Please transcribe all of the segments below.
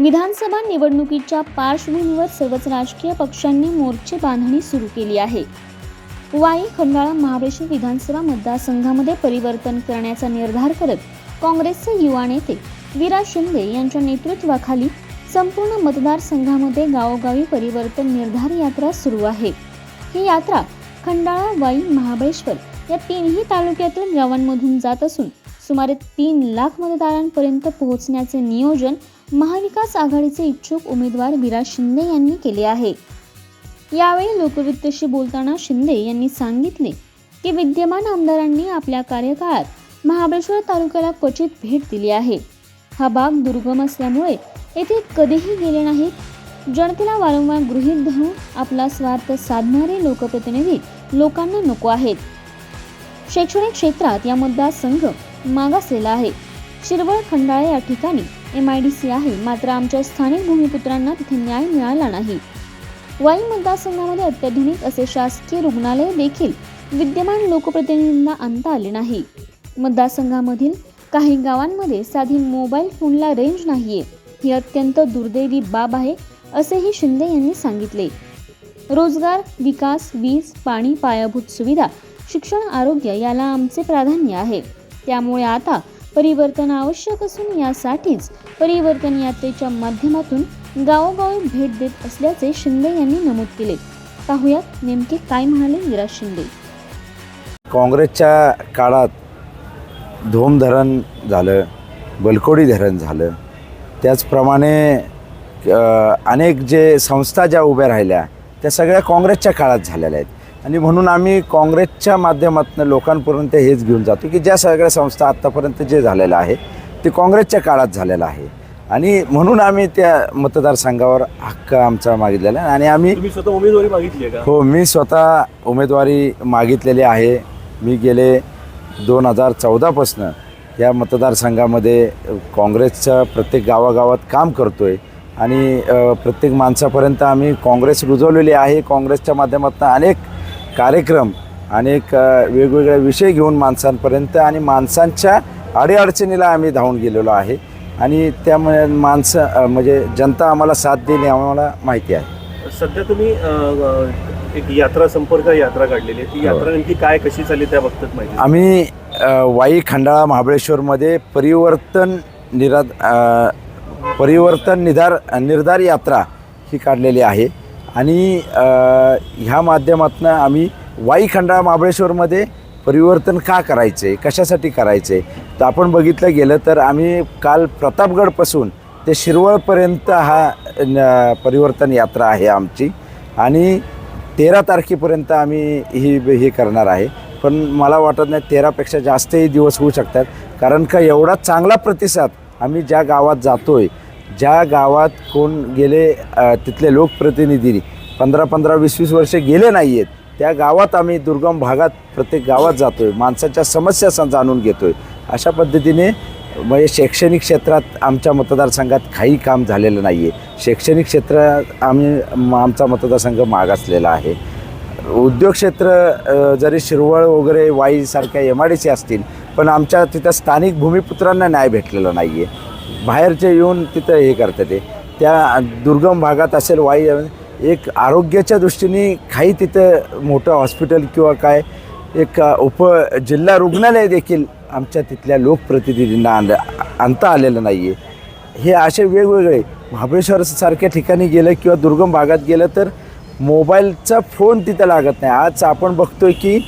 विधानसभा निवडणुकीच्या पार्श्वभूमीवर सर्वच राजकीय पक्षांनी मोर्चे बांधणी सुरू केली आहे. वाई खंडाळा महाबळेश्वर विधानसभा मतदारसंघामध्ये परिवर्तन करण्याचा निर्धार करत काँग्रेसचे युवा नेते विराज शिंदे यांच्या नेतृत्वाखाली संपूर्ण मतदारसंघामध्ये गावोगावी परिवर्तन निर्धार यात्रा सुरू आहे. ही यात्रा खंडाळा वाई महाबळेश्वर या तीनही तालुक्यातील गावांमधून जात असून सुमारे तीन लाख मतदारांपर्यंत पोहोचण्याचे नियोजन महाविकास आघाडीचे इच्छुक उमेदवार विराज शिंदे यांनी केले आहे. यावेळी लोकवृत्तशी बोलताना शिंदे यांनी सांगितले की विद्यमान आमदारांनी आपल्या कार्यकाळात महाबळेश्वर तालुक्याला क्वचित भेट दिली आहे. हा भाग दुर्गम असल्यामुळे येथे कधीही गेले नाहीत. जनतेला वारंवार गृहीत धरून आपला स्वार्थ साधणारे लोकप्रतिनिधी लोकांना नको आहेत. शैक्षणिक क्षेत्रात या मतदारसंघ मागासलेला आहे. शिरवळ खंडाळा या ठिकाणी एम आय डी सी आहे. मात्र आमच्या स्थानिक भूमिपुत्रांना तिथे न्याय मिळाला नाही. वाई मतदारसंघामध्ये अत्याधुनिक असे शासकीय रुग्णालय देखील विद्यमान लोकप्रतिनिधींना आणता आले नाही. मतदारसंघामधील काही गावांमध्ये साधी मोबाईल फोनला रेंज नाहीये. ही अत्यंत दुर्दैवी बाब आहे असेही शिंदे यांनी सांगितले. रोजगार विकास वीज पाणी पायाभूत सुविधा शिक्षण आरोग्य याला आमचे प्राधान्य आहे. त्यामुळे आता परिवर्तन आवश्यक असून यासाठीच परिवर्तन यात्रेच्या माध्यमातून गावोगावी भेट देत असल्याचे शिंदे यांनी नमूद केले. पाहुयात नेमके काय म्हणाले विराज शिंदे. काँग्रेसच्या काळात धोम धरण झालं बलकोडी धरण झालं. त्याचप्रमाणे अनेक जे संस्था ज्या उभ्या राहिल्या त्या सगळ्या काँग्रेसच्या काळात झालेल्या आहेत. आणि म्हणून आम्ही काँग्रेसच्या माध्यमातून लोकांपर्यंत हेच घेऊन जातो की ज्या सगळ्या संस्था आत्तापर्यंत जे झालेलं आहे ते काँग्रेसच्या काळात झालेलं आहे. आणि म्हणून आम्ही त्या मतदारसंघावर हक्क आमचा मागितलेला आहे. आणि आम्ही स्वतः उमेदवारी मागितली आहे हो मी स्वतः उमेदवारी मागितलेली आहे. मी गेले दोन हजार चौदापासनं या मतदारसंघामध्ये काँग्रेसचं प्रत्येक गावागावात काम करतो आहे आणि प्रत्येक माणसापर्यंत आम्ही काँग्रेस रुजवलेली आहे. काँग्रेसच्या माध्यमातून अनेक कार्यक्रम अनेक अ, वेगवेगळे विषय घेऊन माणसांपर्यंत आणि माणसांच्या अडीअडचणीला आम्ही धावून गेलेलो आहे. आणि त्यामुळे माणसं म्हणजे जनता आम्हाला साथ देणे आम्हाला माहिती आहे. सध्या तुम्ही एक यात्रा संपर्क यात्रा काढलेली आहे. ती हो. यात्रा नेमकी काय कशी चालली त्या बाबतीत माहिती आम्ही वाई खंडाळा महाबळेश्वरमध्ये परिवर्तन निरा परिवर्तन निधार निर्धार यात्रा ही काढलेली आहे. आणि ह्या माध्यमातून आम्ही वाई खंडाळा महाबळेश्वरमध्ये परिवर्तन का करायचं? आहे कशासाठी करायचं? आहे तर आपण बघितलं गेलं तर आम्ही काल प्रतापगडपासून ते शिरवळपर्यंत हा न, परिवर्तन यात्रा आहे आमची. आणि तेरा तारखेपर्यंत आम्ही ही हे करणार आहे. पण मला वाटत नाही तेरापेक्षा जास्तही दिवस होऊ शकतात. कारण का एवढा चांगला प्रतिसाद आम्ही ज्या गावात जातो आहे ज्या गावात कोण गेले तिथले लोकप्रतिनिधी पंधरा पंधरा वीस वीस वर्षे गेले नाही आहेत त्या गावात आम्ही दुर्गम भागात प्रत्येक गावात जातो आहे माणसाच्या समस्या स- जाणून घेतो आहे अशा पद्धतीने म्हणजे शैक्षणिक क्षेत्रात आमच्या मतदारसंघात काही काम झालेलं नाही आहे शैक्षणिक क्षेत्रात आम्ही आमचा मतदारसंघ मागासलेला आहे. उद्योग क्षेत्र जरी शिरवळ वगैरे वाईसारख्या एम आय डी सी असतील पण आमच्या तिथं स्थानिक भूमिपुत्रांना न्याय भेटलेला नाही आहे बाहेरचे येऊन तिथं हे करतात ते. त्या दुर्गम भागात असेल वाई एक आरोग्याच्या दृष्टीने काही तिथं मोठं हॉस्पिटल किंवा काय एक उप जिल्हा रुग्णालय देखील आमच्या तिथल्या लोकप्रतिनिधींना आण आणता आलेलं नाही आहे हे असे वेगवेगळे महाबळेश्वरसारख्या ठिकाणी गेलं किंवा दुर्गम भागात गेलं तर मोबाईलचा फोन तिथं लागत नाही. आज आपण बघतोय की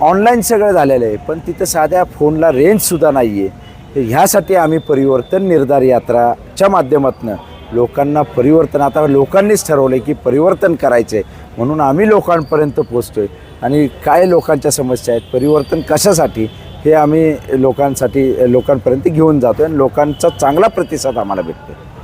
ऑनलाईन सगळं झालेलं आहे पण तिथं साध्या फोनला रेंजसुद्धा नाही आहे ह्यासाठी आम्ही परिवर्तन निर्धार यात्राच्या माध्यमातून लोकांना परिवर्तन आता लोकांनीच ठरवलं की परिवर्तन करायचं आहे म्हणून आम्ही लोकांपर्यंत पोचतो आहे आणि काय लोकांच्या समस्या आहेत परिवर्तन कशासाठी हे आम्ही लोकांसाठी लोकांपर्यंत घेऊन जातो आणि लोकांचा चांगला प्रतिसाद आम्हाला भेटतो